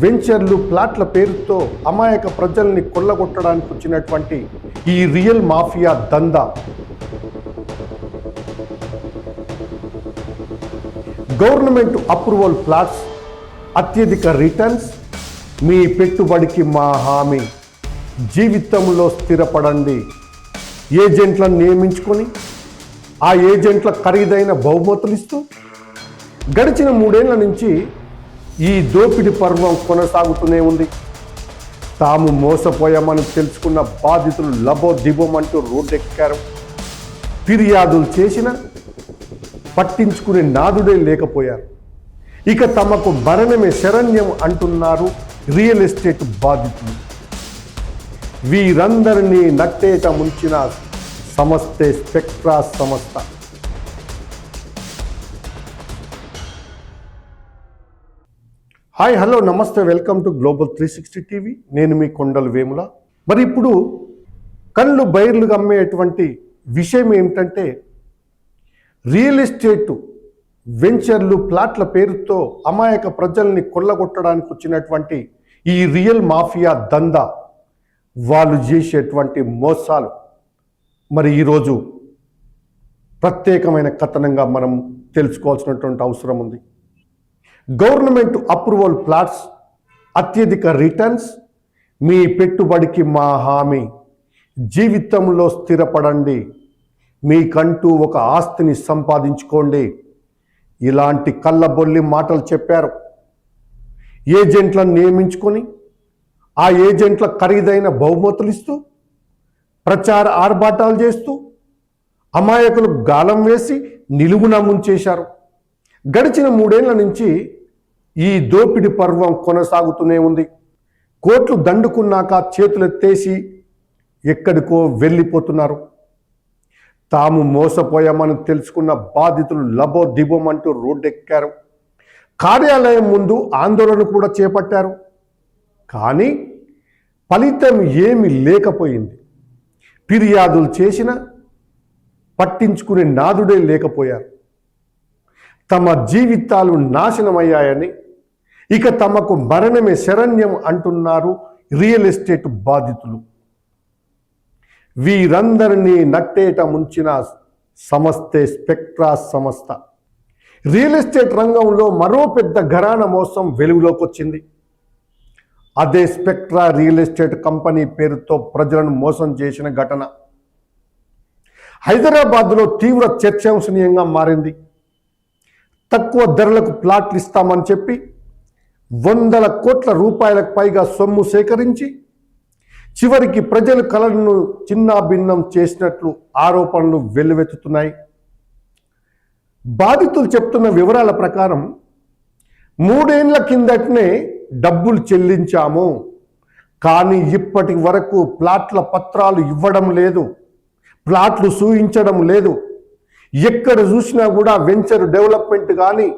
వెంచర్లు ప్లాట్ల పేరుతో అమాయక ప్రజల్ని కొల్లగొట్టడానికి వచ్చినటువంటి ఈ రియల్ మాఫియా దందా. గవర్నమెంట్ అప్రూవల్ ప్లాట్స్ అత్యధిక రిటర్న్స్ మీ పెట్టుబడికి మా హామీ. జీవితంలో స్థిరపడండి. ఏజెంట్లను నియమించుకొని ఆ ఏజెంట్ల ఖరీదైన బహుమతులు ఇస్తూ గడిచిన మూడేళ్ళ నుంచి ఈ దోపిడి పర్వం కొనసాగుతూనే ఉంది. తాము మోసపోయామని తెలుసుకున్న బాధితులు లబో దిబోమంటూ రోడ్డెక్కారు. ఫిర్యాదులు చేసిన పట్టించుకునే నాదుడే లేకపోయారు. ఇక తమకు మరణమే శరణ్యం అంటున్నారు రియల్ ఎస్టేట్ బాధితులు. వీరందరినీ నట్టేట ముంచిన సంస్థే స్పెక్ట్రా సంస్థ. Hi hello namaste welcome to Global three sixty TV. నేను మీ కొండలు వేముల. మరి ఇప్పుడు కళ్ళు బైర్లు అమ్మేటువంటి విషయం ఏమిటంటే రియల్ ఎస్టేట్ వెంచర్లు ప్లాట్ల పేరుతో అమాయక ప్రజల్ని కొల్లగొట్టడానికి వచ్చినటువంటి ఈ రియల్ మాఫియా దందా వాళ్ళు చేసేటువంటి మోసాలు. మరి ఈరోజు ప్రత్యేకమైన కథనంగా మనం తెలుసుకోవాల్సినటువంటి అవసరం ఉంది. గవర్నమెంట్ అప్రూవల్ ప్లాట్స్ అత్యధిక రిటర్న్స్ మీ పెట్టుబడికి మా హామీ. జీవితంలో స్థిరపడండి. మీకంటూ ఒక ఆస్తిని సంపాదించుకోండి. ఇలాంటి కళ్ళబొల్లి మాటలు చెప్పారు. ఏజెంట్లను నియమించుకొని ఆ ఏజెంట్ల ఖరీదైన బహుమతులు ఇస్తూ ప్రచార ఆర్భాటాలు చేస్తూ అమాయకులు గాలం వేసి నిలువున ముంచేశారు. గడిచిన మూడేళ్ళ నుంచి ఈ దోపిడి పర్వం కొనసాగుతూనే ఉంది. కోట్లు దండుకున్నాక చేతులెత్తేసి ఎక్కడికో వెళ్ళిపోతున్నారు. తాము మోసపోయామని తెలుసుకున్న బాధితులు లబో దిబోమంటూ రోడ్డెక్కారు. కార్యాలయం ముందు ఆందోళన కూడా చేపట్టారు. కానీ ఫలితం ఏమి లేకపోయింది. ఫిర్యాదులు చేసిన పట్టించుకునే నాదుడే లేకపోయారు. తమ జీవితాలు నాశనమయ్యాయని ఇక తమకు మరణమే శరణ్యం అంటున్నారు రియల్ ఎస్టేట్ బాధితులు. వీరందరినీ నట్టేట ముంచిన సంస్థే స్పెక్ట్రా సంస్థ రియల్ ఎస్టేట్ రంగంలో మరో పెద్ద ఘరాన మోసం వెలుగులోకి వచ్చింది అదే స్పెక్ట్రా రియల్ ఎస్టేట్ కంపెనీ పేరుతో ప్రజలను మోసం చేసిన ఘటన. హైదరాబాద్లో తీవ్ర చర్చాంశనీయంగా మారింది. తక్కువ ధరలకు ప్లాట్లు ఇస్తామని చెప్పి వందల కోట్ల రూపాయలకు పైగా సొమ్ము సేకరించి చివరికి ప్రజలు కళలను చిన్నాభిన్నం చేసినట్లు ఆరోపణలు వెల్లువెత్తుతున్నాయి. బాధితులు చెప్తున్న వివరాల ప్రకారం మూడేండ్ల కిందటనే డబ్బులు చెల్లించాము. కానీ ఇప్పటి వరకు ప్లాట్ల పత్రాలు ఇవ్వడం లేదు. ప్లాట్లు సూయించడం లేదు. ఎక్కడ చూసినా కూడా వెంచర్ డెవలప్మెంట్ కానీ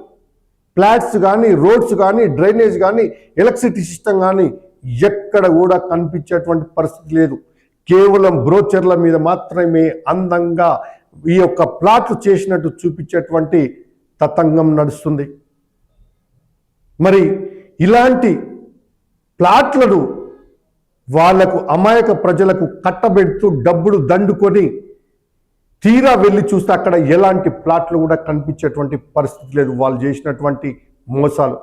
ఫ్లాట్స్ కానీ రోడ్స్ కానీ డ్రైనేజ్ కానీ ఎలక్ట్రిసిటీ సిస్టమ్ కానీ ఎక్కడ కూడా కనిపించేటువంటి పరిస్థితి లేదు. కేవలం బ్రోచర్ల మీద మాత్రమే అందంగా ఈ యొక్క ప్లాట్లు చేసినట్టు చూపించేటువంటి తతంగం నడుస్తుంది. మరి ఇలాంటి ప్లాట్లను వాళ్ళకు అమాయక ప్రజలకు కట్టబెడుతూ డబ్బులు దండుకొని తీరా వెళ్ళి చూస్తే అక్కడ ఎలాంటి ప్లాట్లు కూడా కనిపించేటువంటి పరిస్థితి లేదు. వాళ్ళు చేసినటువంటి మోసాలు.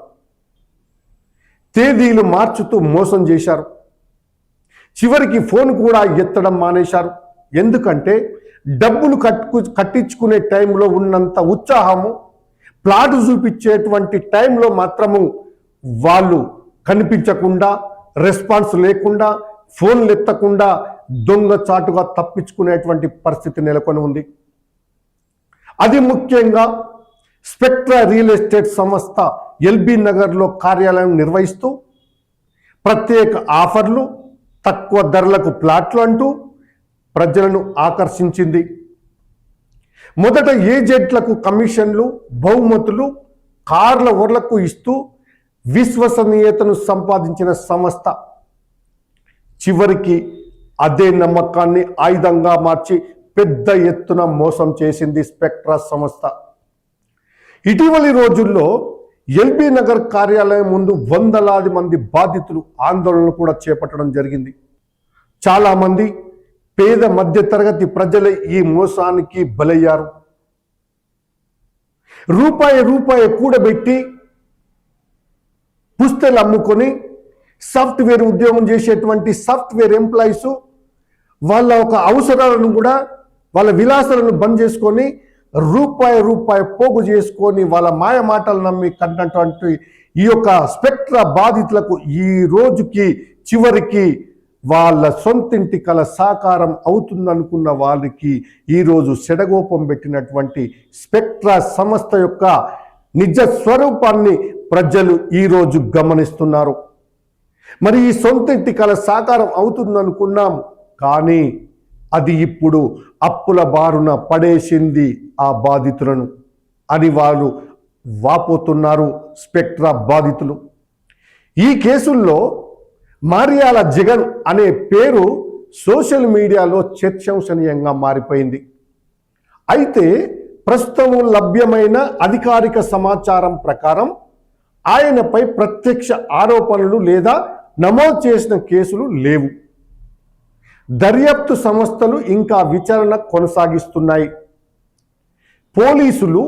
తేదీలు మార్చుతూ మోసం చేశారు. చివరికి ఫోన్ కూడా ఎత్తడం మానేశారు. ఎందుకంటే డబ్బులు కట్టుకు కట్టించుకునే టైంలో ఉన్నంత ఉత్సాహము ప్లాట్ చూపించేటువంటి టైంలో మాత్రము వాళ్ళు కనిపించకుండా రెస్పాన్స్ లేకుండా ఫోన్లు ఎత్తకుండా దొంగ చాటుగా తప్పించుకునేటువంటి పరిస్థితి నెలకొని ఉంది. అది ముఖ్యంగా స్పెక్ట్రా రియల్ ఎస్టేట్ సంస్థ ఎల్బీ నగర్లో కార్యాలయం నిర్వహిస్తూ ప్రత్యేక ఆఫర్లు తక్కువ ధరలకు ప్లాట్లు అంటూ ప్రజలను ఆకర్షించింది. మొదట ఏజెంట్లకు కమిషన్లు బహుమతులు కార్ల ఓర్లకు ఇస్తూ విశ్వసనీయతను సంపాదించిన సంస్థ చివరికి అదే నమ్మకాన్ని ఆయుధంగా మార్చి పెద్ద ఎత్తున మోసం చేసింది స్పెక్ట్రా సంస్థ. ఇటీవలి రోజుల్లో ఎల్బీ నగర్ కార్యాలయం ముందు వందలాది మంది బాధితులు ఆందోళనలు కూడా చేపట్టడం జరిగింది. చాలామంది పేద మధ్యతరగతి ప్రజలే ఈ మోసానికి బలయ్యారు. రూపాయి రూపాయి కూడబెట్టి పుస్తలు అమ్ముకొని సాఫ్ట్వేర్ ఉద్యోగం చేసేటువంటి సాఫ్ట్వేర్ ఎంప్లాయీస్ వాళ్ళ ఒక అవసరాలను కూడా వాళ్ళ విలాసాలను బంద్ చేసుకొని రూపాయి రూపాయి పోగు చేసుకొని వాళ్ళ మాయ మాటలు నమ్మి కన్నటువంటి ఈ యొక్క స్పెక్ట్రా బాధితులకు ఈ రోజుకి చివరికి వాళ్ళ సొంతింటి కల సాకారం అవుతుందనుకున్న వాళ్ళకి ఈరోజు సెడగోపం పెట్టినటువంటి స్పెక్ట్రా సంస్థ యొక్క నిజ స్వరూపాన్ని ప్రజలు ఈరోజు గమనిస్తున్నారు. మరి ఈ సొంతింటి కల సాకారం అవుతుందనుకున్నాం కానీ అది ఇప్పుడు అప్పుల బారున పడేసింది ఆ బాధితులను. అని వారు వాపోతున్నారు స్పెక్ట్రా బాధితులు. ఈ కేసుల్లో మార్యాల జగన్ అనే పేరు సోషల్ మీడియాలో చర్చంశనీయంగా మారిపోయింది. అయితే ప్రస్తుతం లభ్యమైన అధికారిక సమాచారం ప్రకారం ఆయనపై ప్రత్యక్ష ఆరోపణలు లేదా నమోదు చేసిన కేసులు లేవు. దర్యాప్తు సంస్థలు ఇంకా విచారణ కొనసాగిస్తున్నాయి. పోలీసులు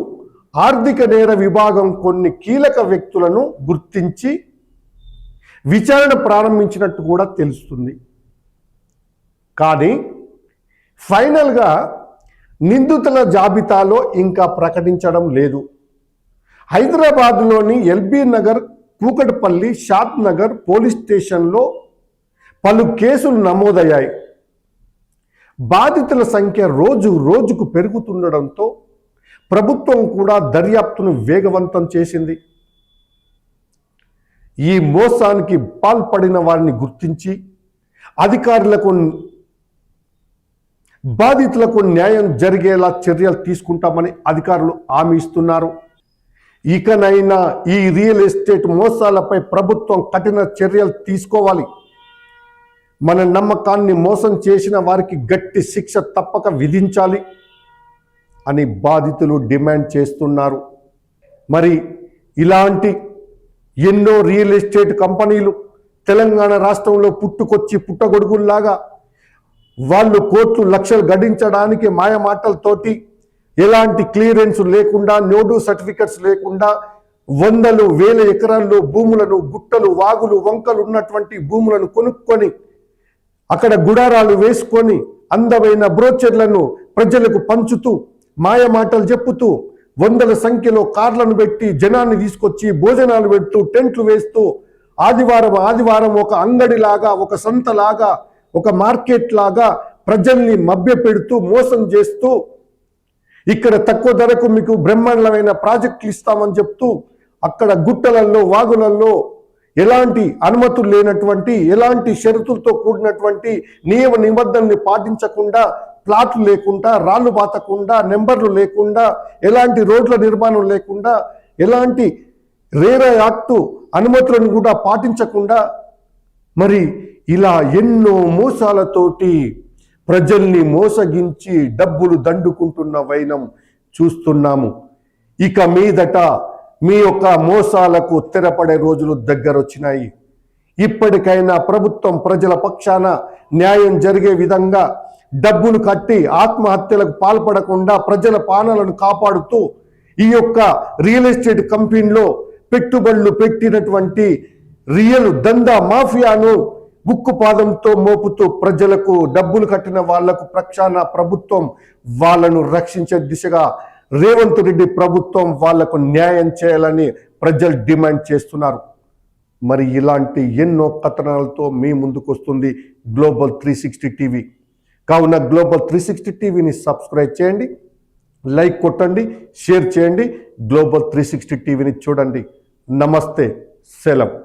ఆర్థిక నేర విభాగం కొన్ని కీలక వ్యక్తులను గుర్తించి విచారణ ప్రారంభించినట్టు కూడా తెలుస్తుంది. కానీ ఫైనల్గా నిందితుల జాబితాలో ఇంకా ప్రకటించడం లేదు. హైదరాబాద్లోని ఎల్బీ నగర్ కూకట్పల్లి షాద్ నగర్ పోలీస్ స్టేషన్లో పలు కేసులు నమోదయ్యాయి. బాధితుల సంఖ్య రోజు రోజుకు పెరుగుతుండడంతో ప్రభుత్వం కూడా దర్యాప్తును వేగవంతం చేసింది. ఈ మోసానికి పాల్పడిన వారిని గుర్తించి అధికారులకు బాధితులకు న్యాయం జరిగేలా చర్యలు తీసుకుంటామని అధికారులు హామీ ఇస్తున్నారు. ఇకనైనా ఈ రియల్ ఎస్టేట్ మోసాలపై ప్రభుత్వం కఠిన చర్యలు తీసుకోవాలి. మన నమ్మకాన్ని మోసం చేసిన వారికి గట్టి శిక్ష తప్పక విధించాలి అని బాధితులు డిమాండ్ చేస్తున్నారు. మరి ఇలాంటి ఎన్నో రియల్ ఎస్టేట్ కంపెనీలు తెలంగాణ రాష్ట్రంలో పుట్టుకొచ్చి పుట్టగొడుగుల్లాగా వాళ్ళు కోట్లు లక్షలు గడించడానికి మాయమాటలతోటి ఎలాంటి క్లియరెన్స్ లేకుండా నోడు సర్టిఫికెట్స్ లేకుండా వందలు వేల ఎకరాల్లో భూములను గుట్టలు వాగులు వంకలు ఉన్నటువంటి భూములను కొనుక్కొని అక్కడ గుడారాలు వేసుకొని అందమైన బ్రోచర్లను ప్రజలకు పంచుతూ మాయ మాటలు చెప్పుతూ వందల సంఖ్యలో కార్లను పెట్టి జనాన్ని తీసుకొచ్చి భోజనాలు పెడుతూ టెంట్లు వేస్తూ ఆదివారం ఆదివారం ఒక అంగడిలాగా ఒక సంతలాగా ఒక మార్కెట్ లాగా ప్రజల్ని మభ్య పెడుతూ మోసం చేస్తూ ఇక్కడ తక్కువ ధరకు మీకు బ్రహ్మాండమైన ప్రాజెక్టులు ఇస్తామని చెప్తూ అక్కడ గుట్టలలో వాగులలో ఎలాంటి అనుమతులు లేనటువంటి ఎలాంటి షరతులతో కూడినటువంటి నియమ నిబంధనల్ని పాటించకుండా ప్లాట్లు లేకుండా రాళ్ళు బాతకుండా నెంబర్లు లేకుండా ఎలాంటి రోడ్ల నిర్మాణం లేకుండా ఎలాంటి రేరా యాక్టు అనుమతులను కూడా పాటించకుండా మరి ఇలా ఎన్నో మోసాలతోటి ప్రజల్ని మోసగించి డబ్బులు దండుకుంటున్న వైనం చూస్తున్నాము. ఇక మీదట మీ యొక్క మోసాలకు తెరపడే రోజులు దగ్గరొచ్చినాయి. ఇప్పటికైనా ప్రభుత్వం ప్రజల పక్షాన న్యాయం జరిగే విధంగా డబ్బును కట్టి ఆత్మహత్యలకు పాల్పడకుండా ప్రజల పాలనలను కాపాడుతూ ఈ యొక్క రియల్ ఎస్టేట్ కంపెనీలో పెట్టుబడులు పెట్టినటువంటి రియల్ దందా మాఫియాను ఉక్కు పాదంతో మోపుతూ ప్రజలకు డబ్బులు కట్టిన వాళ్ళకు ప్రక్షాణ ప్రభుత్వం వాళ్ళను రక్షించే దిశగా రేవంత్ రెడ్డి ప్రభుత్వం వాళ్ళకు న్యాయం చేయాలని ప్రజలు డిమాండ్ చేస్తున్నారు. మరి ఇలాంటి ఎన్నో కథనాలతో మీ ముందుకు వస్తుంది గ్లోబల్ త్రీ సిక్స్టీ టీవీ. కావున గ్లోబల్ త్రీ సిక్స్టీ టీవీని సబ్స్క్రైబ్ చేయండి లైక్ కొట్టండి షేర్ చేయండి గ్లోబల్ త్రీ సిక్స్టీ టీవీని చూడండి. నమస్తే సెలవు.